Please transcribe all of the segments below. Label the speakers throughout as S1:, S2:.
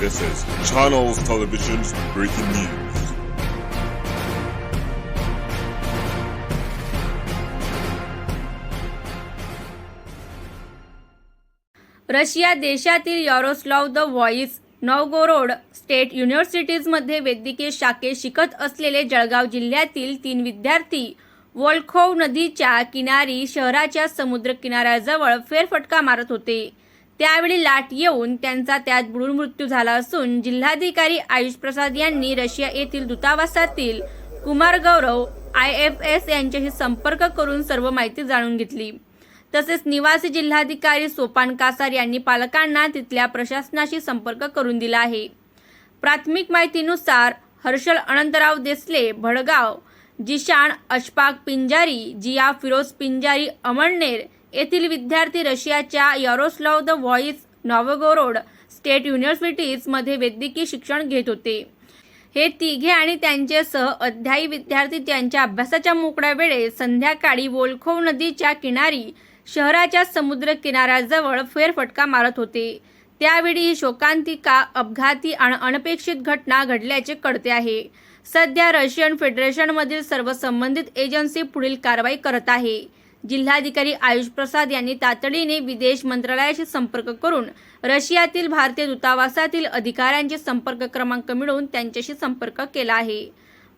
S1: This is Channels Television's breaking news.
S2: Russia देशातील Yaroslav the wise Novgorod state युनिव्हर्सिटीजमध्ये वैद्यकीय शाखेत शिकत असलेले जळगाव जिल्ह्यातील तीन विद्यार्थी वोल्खोव नदीच्या किनारी शहराच्या समुद्र किनाऱ्याजवळ फेरफटका मारत होते त्यावेळी लाट येऊन त्यांचा त्यात बुडून मृत्यू झाला असून जिल्हाधिकारी आयुष प्रसाद यांनी रशिया येथील दूतावासातील Kumar Gaurav I F S यांच्याशी संपर्क करून सर्व माहिती जाणून घेतली. तसेच निवासी जिल्हाधिकारी सोपान कासार यांनी पालकांना तिथल्या प्रशासनाशी संपर्क करून दिला आहे. प्राथमिक माहितीनुसार हर्षल अनंतराव देसले भडगाव जिशान अशफाक पिंजारी जिया फिरोज पिंजारी अमळनेर येथील विद्यार्थी रशियाच्या Yaroslav the wise Novgorod state युनिव्हर्सिटीजमध्ये वैद्यकीय शिक्षण घेत होते. हे तिघे आणि त्यांचे सह अध्यायी विद्यार्थी त्यांच्या अभ्यासाच्या मोकळ्या वेळेत संध्याकाळी वोल्खोव नदीच्या किनारी शहराच्या समुद्र किनाऱ्याजवळ फेरफटका मारत होते. त्यावेळी ही शोकांतिका अपघाती आणि अनपेक्षित घटना घडल्याचे कळते आहे. सध्या रशियन फेडरेशनमधील सर्व संबंधित एजन्सी पुढील कारवाई करत आहे. जिल्हाधिकारी आयुष प्रसाद यांनी तातडीने विदेश मंत्रालयाशी संपर्क करून रशियातील भारतीय दूतावासातील अधिकाऱ्यांचे संपर्क क्रमांक मिळवून त्यांच्याशी संपर्क केला आहे.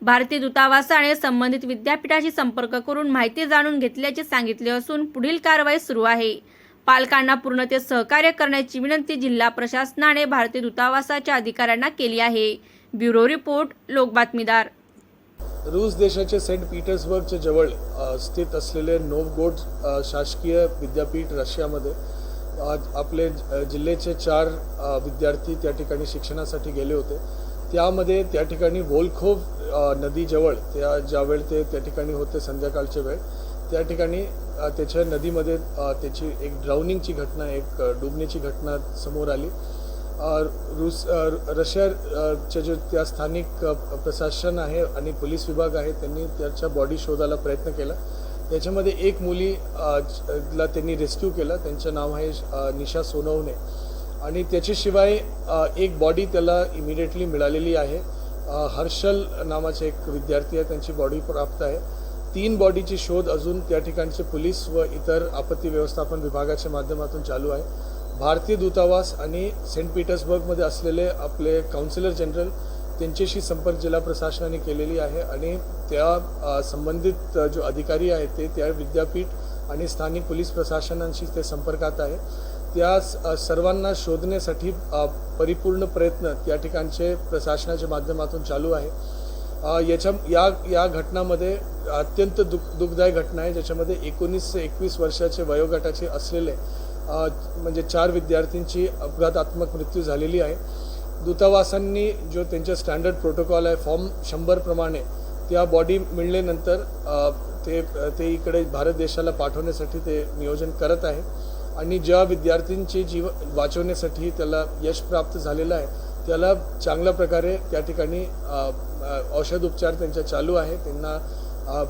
S2: भारतीय दूतावासाने संबंधित विद्यापीठाशी संपर्क करून माहिती जाणून घेतल्याचे सांगितले असून पुढील कारवाई सुरू आहे. पालकांना पूर्णते सहकार्य करण्याची विनंती जिल्हा प्रशासनाने भारतीय दूतावासाच्या अधिकाऱ्यांना केली आहे. Bureau report Lokbatmidar.
S3: रूस देशाचे सेंट पीटर्सबर्गच्या जवळ स्थित असलेले नोवगोड शासकीय विद्यापीठ रशियामध्ये. आज आपले जिल्ह्याचे चार विद्यार्थी त्या ठिकाणी शिक्षणासाठी गेले होते. त्यामध्ये त्या ठिकाणी वोल्खोव नदीजवळ त्या ज्यावेळी ते त्या ठिकाणी होते संध्याकाळच्या वेळ त्या ठिकाणी त्याच्या नदीमध्ये त्याची एक ड्राउनिंगची घटना एक डुबण्याची घटना समोर आली. रूस अ, रशिया चे जे त्या स्थानिक प्रशासन आहे आणि पोलीस विभाग आहे त्यांनी त्याच्या बॉडी शोधायला प्रयत्न केला. त्याच्यामध्ये एक मुली ला त्यांनी रेस्क्यू केला. त्यांचं नाव आहे निशा सोनवणे. आणि त्याच्याशिवाय एक बॉडी त्याला इमिडिएटली मिळालेली आहे. हर्षल नावाचे एक विद्यार्थी आहे त्यांची बॉडी प्राप्त आहे. तीन बॉडीची शोध अजून त्या ठिकाणचे पोलीस व इतर आपत्ती व्यवस्थापन विभागाच्या माध्यमातून चालू आहे. भारतीय दूतावास आणि सेंट पीटर्सबर्गमध्ये असलेले आपले काउन्सिलर जनरल त्यांच्याशी संपर्क जिल्हा प्रशासनाने केलेली आहे आणि त्या संबंधित जो अधिकारी आहेत ते त्या विद्यापीठ आणि स्थानिक पोलीस प्रशासनांशी ते संपर्कात आहे. त्या सर्वांना शोधण्यासाठी परिपूर्ण प्रयत्न त्या ठिकाणचे प्रशासनाच्या माध्यमातून चालू आहे. याच्या या या घटनामध्ये अत्यंत दुःख दुःखदायक घटना आहे ज्याच्यामध्ये एकोणीस ते एकवीस वर्षाचे वयोगटाचे असलेले म्हणजे चार विद्यार्थ्यांची अपघातात्मक मृत्यू झालेली आहे. दूतावासांनी जो त्यांचा स्टँडर्ड प्रोटोकॉल आहे फॉर्म शंभरप्रमाणे त्या बॉडी मिळल्यानंतर ते ते इकडे भारत देशाला पाठवण्यासाठी ते नियोजन करत आहे. आणि ज्या विद्यार्थ्यांची जीव वाचवण्यासाठी त्याला यश प्राप्त झालेलं आहे त्याला चांगल्या प्रकारे त्या ठिकाणी औषध उपचार त्यांच्या चालू आहे. त्यांना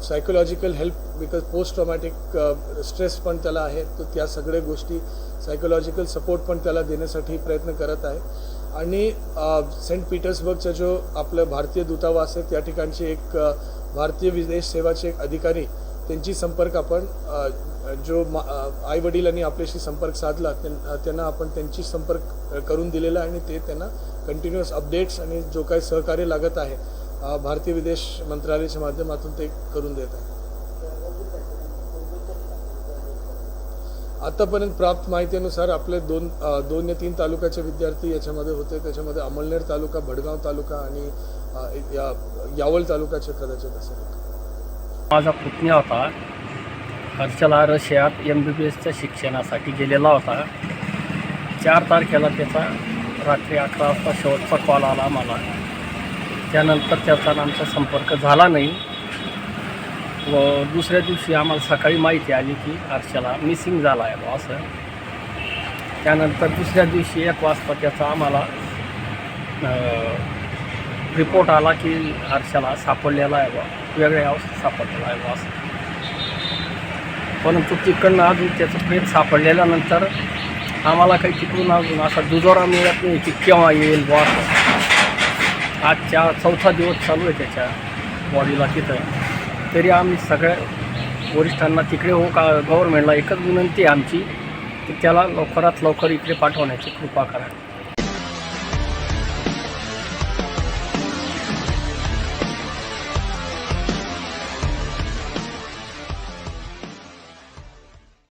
S3: psychological help because post traumatic stress पण त्याला आहे. तर त्या सगळ्या गोष्टी सायकोलॉजिकल सपोर्ट पण त्याला देण्यासाठी प्रयत्न करत आहे. आणि सेंट पीटर्सबर्गचा जो आपलं भारतीय दूतावास आहे त्या ठिकाणचे एक भारतीय विदेश सेवाचे एक अधिकारी त्यांची संपर्क आपण जो आई वडिलांनी आपल्याशी संपर्क साधला त्यां- त्यांना आपण त्यांची संपर्क करून दिलेला आहे आणि ते त्यांना कंटिन्युअस अपडेट्स आणि जो काही सहकार्य लागत आहे भारतीय विदेश मंत्रालयाच्या माध्यमातून ते करून देत आहे आतापर्यंत प्राप्त माहितीनुसार आपले दोन दोन या तीन तालुक्याचे विद्यार्थी याच्यामध्ये होते. त्याच्यामध्ये अमळनेर तालुका भडगाव तालुका आणि या यावल तालुक्याचे कदाचित असेल
S4: माझा पुतण्या होता. हर्षला रशियात एम बी बी एसच्या शिक्षणासाठी गेलेला होता. चार तारखेला त्याचा रात्री अकरा वाजता शेवटचा कॉल आला मला. त्यानंतर त्याचा आमचा संपर्क झाला नाही. व दुसऱ्या दिवशी आम्हाला सकाळी माहिती आली की आरशाला मिसिंग झाला आहे बुवा असं. त्यानंतर दुसऱ्या दिवशी एक वाजता त्याचा आम्हाला रिपोर्ट आला की आरशाला सापडलेला आहे बा वेगळ्या अवस्थेत सापडलेला आहे बा असं. परंतु तिकडनं अजून त्याचं प्रेत सापडलेल्यानंतर आम्हाला काही तिकडून अजून असा दुजोरा मिळत नाही की केव्हा येईल बॉस असं. चार चौथा दिवस चालू आहे त्याच्या बॉडीला तिथं. तरी आम्ही सगळ्या वरिष्ठांना तिकडे हो का गव्हर्नमेंटला एकच विनंती आहे आमची की त्याला लवकरात लवकर इकडे पाठवण्याची. कृपा करा.